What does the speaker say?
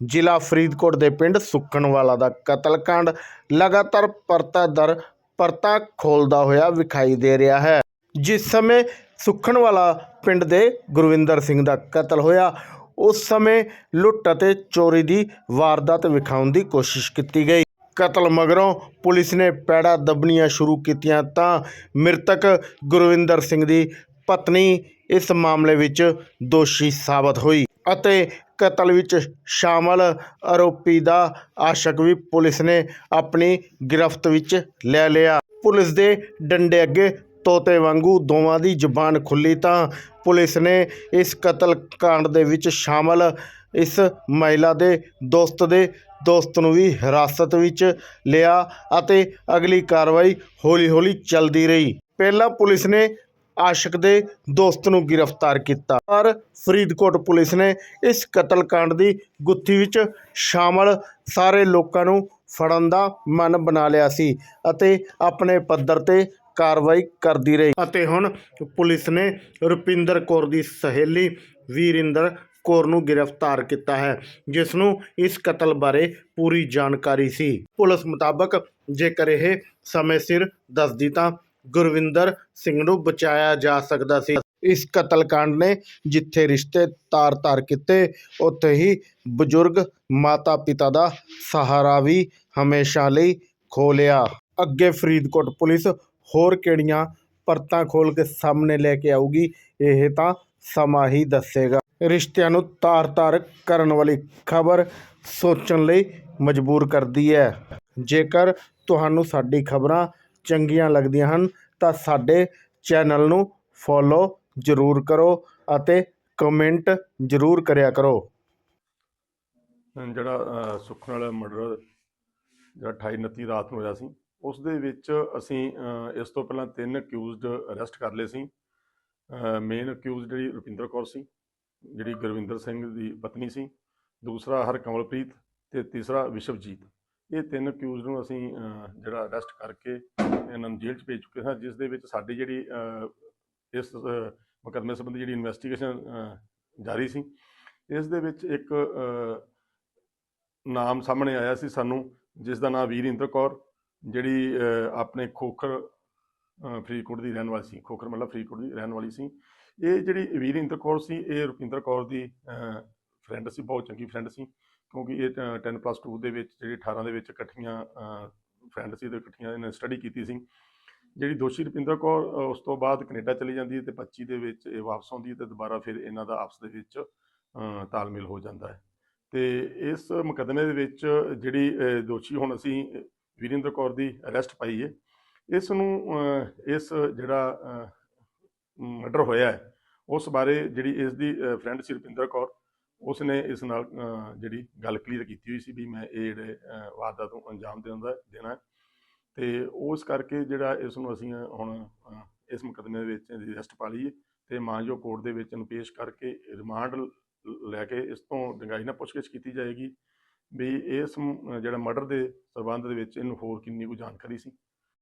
ਜ਼ਿਲ੍ਹਾ ਫਰੀਦਕੋਟ ਦੇ ਪਿੰਡ ਸੁੱਖਣਵਾਲਾ ਦਾ ਕਤਲकांड ਲਗਾਤਾਰ ਪਰਤਾ ਦਰ ਪਰਤਾ ਖੋਲਦਾ ਹੋਇਆ ਵਿਖਾਈ ਦੇ ਰਿਹਾ ਹੈ। ਜਿਸ ਸਮੇਂ ਸੁੱਖਣਵਾਲਾ ਪਿੰਡ ਦੇ ਗੁਰਵਿੰਦਰ ਸਿੰਘ ਦਾ ਕਤਲ ਹੋਇਆ, ਉਸ ਸਮੇਂ ਲੁੱਟ ਅਤੇ ਚੋਰੀ ਦੀ ਵਾਰਦਾਤ ਵਿਖਾਉਣ ਦੀ ਕੋਸ਼ਿਸ਼ ਕੀਤੀ ਗਈ। ਕਤਲ ਮਗਰੋਂ ਪੁਲਿਸ ਨੇ ਪੈੜਾ ਦੱਬਣੀਆਂ ਸ਼ੁਰੂ ਕੀਤੀਆਂ ਤਾਂ ਮ੍ਰਿਤਕ ਗੁਰਵਿੰਦਰ ਸਿੰਘ ਦੀ ਪਤਨੀ ਇਸ ਮਾਮਲੇ ਵਿੱਚ ਦੋਸ਼ੀ ਸਾਬਤ ਹੋਈ ਅਤੇ ਕਤਲ ਵਿੱਚ ਸ਼ਾਮਲ। ਆਰੋਪੀ ਦਾ ਆਸ਼ਕ ਵੀ ਪੁਲਿਸ ਨੇ ਆਪਣੀ ਗ੍ਰਿਫਤ ਵਿੱਚ ਲੈ ਲਿਆ। ਪੁਲਿਸ ਦੇ ਡੰਡੇ ਅੱਗੇ ਤੋਤੇ ਵਾਂਗੂ ਦੋਵਾਂ ਦੀ ਜ਼ੁਬਾਨ ਖੁੱਲੀ ਤਾਂ ਪੁਲਿਸ ਨੇ ਇਸ ਕਤਲ ਕਾਂਡ ਦੇ ਵਿੱਚ ਸ਼ਾਮਲ ਇਸ ਮਹਿਲਾ ਦੇ ਦੋਸਤ ਦੇ ਦੋਸਤ ਨੂੰ ਵੀ ਹਿਰਾਸਤ ਵਿੱਚ ਲਿਆ ਅਤੇ ਅਗਲੀ ਕਾਰਵਾਈ ਹੌਲੀ-ਹੌਲੀ ਚੱਲਦੀ ਰਹੀ। ਪਹਿਲਾਂ ਪੁਲਿਸ ਨੇ ਆਸ਼ਿਕ ਦੇ ਦੋਸਤ ਨੂੰ ਗ੍ਰਿਫਤਾਰ ਕੀਤਾ। ਪਰ ਫਰੀਦਕੋਟ ਪੁਲਿਸ ਨੇ ਇਸ ਕਤਲकांड ਦੀ ਗੁੱਥੀ ਵਿੱਚ ਸ਼ਾਮਲ ਸਾਰੇ ਲੋਕਾਂ ਨੂੰ ਫੜਨ ਦਾ ਮਨ ਬਣਾ ਲਿਆ ਸੀ ਅਤੇ ਆਪਣੇ ਪੱਧਰ ਤੇ ਕਾਰਵਾਈ ਕਰਦੀ ਰਹੀ। ਅਤੇ ਹੁਣ ਪੁਲਿਸ ਨੇ ਰੁਪਿੰਦਰ ਕੌਰ ਦੀ ਸਹੇਲੀ ਵੀਰਿੰਦਰ ਕੌਰ ਨੂੰ ਗ੍ਰਿਫਤਾਰ ਕੀਤਾ ਹੈ, ਜਿਸ ਨੂੰ ਇਸ ਕਤਲ ਬਾਰੇ ਪੂਰੀ ਜਾਣਕਾਰੀ ਸੀ। ਪੁਲਿਸ ਮੁਤਾਬਕ ਜੇਕਰ ਇਹ ਸਮੇਂ ਸਿਰ ਦੱਸਦੀ ਤਾਂ ਗੁਰਵਿੰਦਰ ਸਿੰਘ ਨੂੰ ਬਚਾਇਆ ਜਾ ਸਕਦਾ ਸੀ। ਇਸ ਕਤਲकांड ਨੇ ਜਿੱਥੇ ਰਿਸ਼ਤੇ ਤਾਰ-ਤਾਰ ਕੀਤੇ, ਉੱਥੇ ਹੀ ਬਜ਼ੁਰਗ ਮਾਤਾ-ਪਿਤਾ ਦਾ ਸਹਾਰਾ ਵੀ ਹਮੇਸ਼ਾ ਲਈ ਖੋ ਲਿਆ। ਅੱਗੇ ਫਰੀਦਕੋਟ ਪੁਲਿਸ ਹੋਰ ਕਿਹੜੀਆਂ ਪਰਤਾਂ ਖੋਲ ਕੇ ਸਾਹਮਣੇ ਲੈ ਕੇ ਆਊਗੀ, ਇਹ ਤਾਂ ਸਮਾਂ ਹੀ ਦੱਸੇਗਾ। ਰਿਸ਼ਤਿਆਂ ਨੂੰ ਤਾਰ-ਤਾਰ ਕਰਨ ਵਾਲੀ ਖਬਰ ਸੋਚਣ ਲਈ ਮਜਬੂਰ ਕਰਦੀ ਹੈ। ਜੇਕਰ ਤੁਹਾਨੂੰ ਸਾਡੀ ਖਬਰਾਂ ਚੰਗੀਆਂ ਲੱਗਦੀਆਂ ਹਨ ਤਾਂ ਸਾਡੇ ਚੈਨਲ ਨੂੰ ਫੋਲੋ ਜ਼ਰੂਰ ਕਰੋ ਅਤੇ ਕਮੈਂਟ ਜ਼ਰੂਰ ਕਰਿਆ ਕਰੋ। ਜਿਹੜਾ ਅ, ਸੁੱਖਣ ਵਾਲਾ ਮਰਡਰ ਜਿਹੜਾ 28 29 ਰਾਤ ਨੂੰ ਹੋਇਆ ਸੀ ਉਸ ਦੇ ਵਿੱਚ ਅਸੀਂ ਇਸ ਤੋਂ ਪਹਿਲਾਂ ਤਿੰਨ ਅਕਿਊਜ਼ਡ ਅਰੈਸਟ ਕਰ ਲਏ ਸੀ। ਮੇਨ ਅਕਿਊਜ਼ਡ ਜਿਹੜੀ ਰੁਪਿੰਦਰ ਕੌਰ ਸੀ ਜਿਹੜੀ ਗੁਰਵਿੰਦਰ ਸਿੰਘ ਦੀ ਪਤਨੀ ਸੀ ਦੂਸਰਾ ਹਰਕਮਲਪ੍ਰੀਤ ਤੇ ਤੀਸਰਾ ਵਿਸ਼ਵਜੀਤ। ਇਹ ਤਿੰਨ ਅਕਿਊਜ਼ਡ ਨੂੰ ਅਸੀਂ ਜਿਹੜਾ ਅਰੈਸਟ ਕਰਕੇ ਇਹਨਾਂ ਨੂੰ ਜੇਲ੍ਹ 'ਚ ਭੇਜ ਚੁੱਕੇ ਹਾਂ ਜਿਸ ਦੇ ਵਿੱਚ ਸਾਡੀ ਜਿਹੜੀ ਇਸ ਅ, ਮੁਕੱਦਮੇ ਸੰਬੰਧੀ ਜਿਹੜੀ ਇਨਵੈਸਟੀਗੇਸ਼ਨ ਜਾਰੀ ਸੀ ਇਸ ਦੇ ਵਿੱਚ ਇੱਕ ਨਾਮ ਸਾਹਮਣੇ ਆਇਆ ਸੀ ਸਾਨੂੰ ਜਿਸ ਦਾ ਨਾਮ ਵੀਰਿੰਦਰ ਕੌਰ ਜਿਹੜੀ ਆਪਣੇ ਖੋਖਰ ਫਰੀਦਕੋਟ ਦੀ ਰਹਿਣ ਵਾਲੀ ਸੀ ਖੋਖਰ ਮਤਲਬ ਫਰੀਦਕੋਟ ਦੀ ਰਹਿਣ ਵਾਲੀ ਸੀ। ਇਹ ਜਿਹੜੀ ਵੀਰਿੰਦਰ ਕੌਰ ਸੀ ਇਹ ਰੁਪਿੰਦਰ ਕੌਰ ਦੀ ਫਰੈਂਡ ਸੀ ਬਹੁਤ ਚੰਗੀ ਫਰੈਂਡ ਸੀ। ਕਿਉਂਕਿ ਇਹ 10 ਪਲੱਸ 2 ਦੇ ਵਿੱਚ ਜਿਹੜੀ 18 ਦੇ ਵਿੱਚ ਇਕੱਠੀਆਂ ਫਰੈਂਡ ਸੀ ਤੇ ਇਕੱਠੀਆਂ ਇਹਨਾਂ ਸਟੱਡੀ ਕੀਤੀ ਸੀ। ਜਿਹੜੀ ਦੋਸ਼ੀ ਰੁਪਿੰਦਰ ਕੌਰ ਉਸ ਤੋਂ ਬਾਅਦ ਕੈਨੇਡਾ ਚਲੀ ਜਾਂਦੀ ਹੈ ਤੇ 25 ਦੇ ਵਿੱਚ ਇਹ ਵਾਪਸ ਆਉਂਦੀ ਹੈ ਤੇ ਦੁਬਾਰਾ ਫਿਰ ਇਹਨਾਂ ਦਾ ਆਪਸ ਦੇ ਵਿੱਚ ਤਾਲਮੇਲ ਹੋ ਜਾਂਦਾ ਹੈ। ਤੇ ਇਸ ਮੁਕੱਦਮੇ ਦੇ ਵਿੱਚ ਜਿਹੜੀ ਦੋਸ਼ੀ ਹੁਣ ਅਸੀਂ ਵੀਰਿੰਦਰ ਕੌਰ ਦੀ ਅਰੈਸਟ ਪਾਈ ਹੈ। ਇਸ ਨੂੰ ਇਸ ਜਿਹੜਾ ਮਰਡਰ ਹੋਇਆ ਹੈ, ਉਸ ਬਾਰੇ ਜਿਹੜੀ ਇਸ ਦੀ ਫਰੈਂਡ ਸੀ ਰੁਪਿੰਦਰ ਕੌਰ ਉਸ ਨੇ ਇਸ ਨਾਲ ਜਿਹੜੀ ਗੱਲ ਕਲੀਅਰ ਕੀਤੀ ਹੋਈ ਸੀ ਵੀ ਮੈਂ ਇਹ ਜਿਹੜੇ ਵਾਰਦਾਤ ਨੂੰ ਅੰਜਾਮ ਦੇਣ ਦਾ ਦੇਣਾ ਹੈ। ਤੇ ਉਸ ਕਰਕੇ ਜਿਹੜਾ ਇਸ ਨੂੰ ਅਸੀਂ ਹੁਣ ਇਸ ਮੁਕੱਦਮੇ ਦੇ ਵਿੱਚ ਇਹਦੀ ਅਰੈਸਟ ਪਾ ਲਈਏ ਹੈ ਤੇ ਮਾਨਜੋ ਕੋਰਟ ਦੇ ਵਿੱਚ ਇਹਨੂੰ ਪੇਸ਼ ਕਰਕੇ ਰਿਮਾਂਡ ਲੈ ਕੇ ਇਸ ਤੋਂ ਡੰਗਾਈ ਨਾਲ ਪੁੱਛਗਿੱਛ ਕੀਤੀ ਜਾਏਗੀ ਵੀ ਇਸ ਜਿਹੜਾ ਮਰਡਰ ਦੇ ਸਬੰਧ ਦੇ ਵਿੱਚ ਇਹਨੂੰ ਹੋਰ ਕਿੰਨੀ ਕੁ ਜਾਣਕਾਰੀ ਸੀ।